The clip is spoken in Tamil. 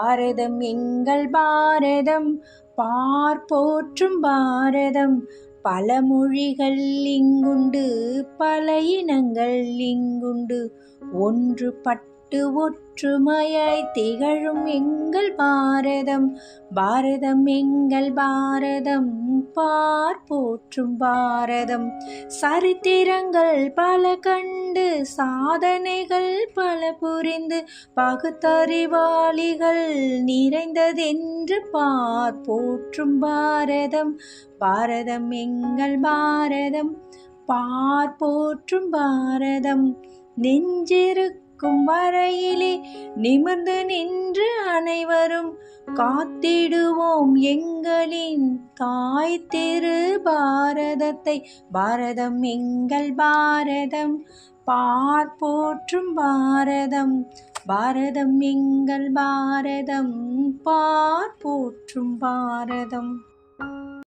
பாரதம் எங்கள் பாரதம். பார் போற்றும் பாரதம். பல மொழிகள் இங்குண்டு பல இனங்கள் இங்குண்டு. ஒன்றுபட்டு ஒற்றுமையாய் திகழும் எங்கள் பாரதம். பாரதம் எங்கள் பாரதம் பார் போற்றும் பாரதம். சரித்திரங்கள் பல கண்டு சாதனைகள் பல புரிந்து பகுத்தறிவாளிகள் நிறைந்ததென்று பார் போற்றும் பாரதம். பாரதம் எங்கள் பாரதம் பார் போற்றும் பாரதம். இருக்கும் வரையிலே நிமிர்ந்து நின்று அனைவரும் காத்திடுவோம் எங்களின் தாய் திரு பாரதத்தை. பாரதம் எங்கள் பாரதம் பார்ப்போற்றும் பாரதம். பாரதம் எங்கள் பாரதம் பார்ப்போற்றும் பாரதம்.